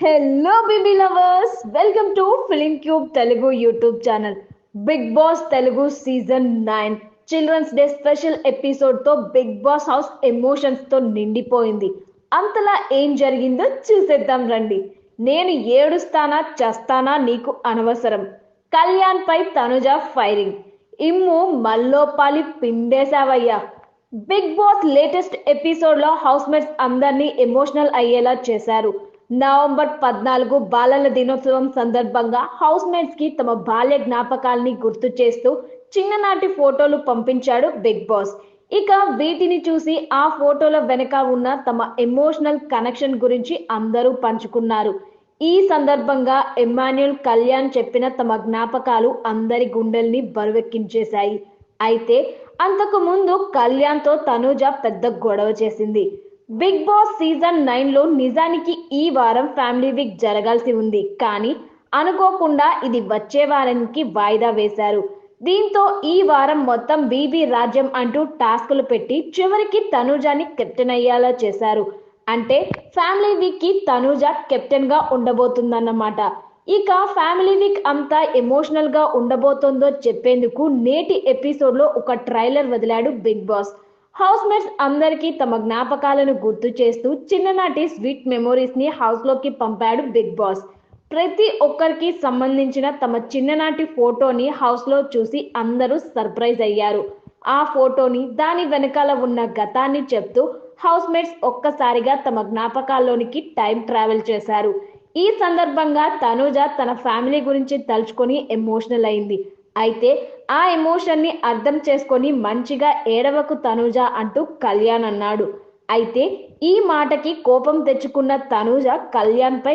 Hello baby lovers welcome to film cube Telugu YouTube channel Bigg Boss Telugu season nine children's day special ఎపిసోడ్తో Bigg Boss house ఎమోషన్స్తో నిండిపోయింది. అంతలా ఏం జరిగిందో చూసేద్దాం రండి. నేను ఏడుస్తానా చేస్తానా నీకు అనవసరం. కళ్యాణ్ పై తనుజ ఫైరింగ్ ఇమ్ము మల్లోపాలి పిండేశావయ్యా. బిగ్ బాస్ లేటెస్ట్ ఎపిసోడ్లో హౌస్ మేట్స్ అందరినీ ఎమోషనల్ అయ్యేలా చేశారు. నవంబర్ పద్నాలుగు బాలల దినోత్సవం సందర్భంగా హౌస్ మేట్స్కి తమ బాల్య జ్ఞాపకాల్ని గుర్తు చేస్తూ చిన్ననాటి ఫోటోలు పంపించాడు బిగ్ బాస్. ఇక వీటిని చూసి ఆ ఫోటోల వెనక ఉన్న తమ ఎమోషనల్ కనెక్షన్ గురించి అందరూ పంచుకున్నారు. ఈ సందర్భంగా ఎమాన్యుల్ కళ్యాణ్ చెప్పిన తమ జ్ఞాపకాలు అందరి గుండెల్ని బరువెక్కించేశాయి. అయితే అంతకు ముందు కళ్యాణ్తో తనూజ పెద్ద గొడవ చేసింది. బిగ్ బాస్ సీజన్ నైన్లో నిజానికి ఈ వారం ఫ్యామిలీ వీక్ జరగాల్సి ఉంది. కానీ అనుకోకుండా ఇది వచ్చే వారానికి వాయిదా వేశారు. దీంతో ఈ వారం మొత్తం బీబీ రాజ్యం అంటూ టాస్కులు పెట్టి చివరికి తనూజాని కెప్టెన్ అయ్యేలా చేశారు. అంటే ఫ్యామిలీ వీక్కి తనూజ కెప్టెన్గా ఉండబోతుందన్నమాట. ఇక ఫ్యామిలీ వీక్ అంతా ఎమోషనల్గా ఉండబోతుందో చెప్పేందుకు నేటి ఎపిసోడ్లో ఒక ట్రైలర్ వదిలాడు బిగ్ బాస్. హౌస్ మేట్స్ అందరికీ తమ జ్ఞాపకాలను గుర్తు చేస్తూ చిన్ననాటి స్వీట్ మెమోరీస్ని హౌస్లోకి పంపాడు బిగ్ బాస్. ప్రతి ఒక్కరికి సంబంధించిన తమ చిన్ననాటి ఫోటోని హౌస్లో చూసి అందరూ సర్ప్రైజ్ అయ్యారు. ఆ ఫోటోని దాని వెనకాల ఉన్న గతాన్ని చెప్తూ హౌస్ మేట్స్ ఒక్కసారిగా తమ జ్ఞాపకాల్లోనికి టైం ట్రావెల్ చేశారు. ఈ సందర్భంగా తనూజ తన ఫ్యామిలీ గురించి తలుచుకొని ఎమోషనల్ అయింది. అయితే ఆ ఎమోషన్ని అర్థం చేసుకొని మంచిగా ఏడవకు తనూజ అంటూ కళ్యాణ్ అన్నాడు. అయితే ఈ మాటకి కోపం తెచ్చుకున్న తనూజ కళ్యాణ్ పై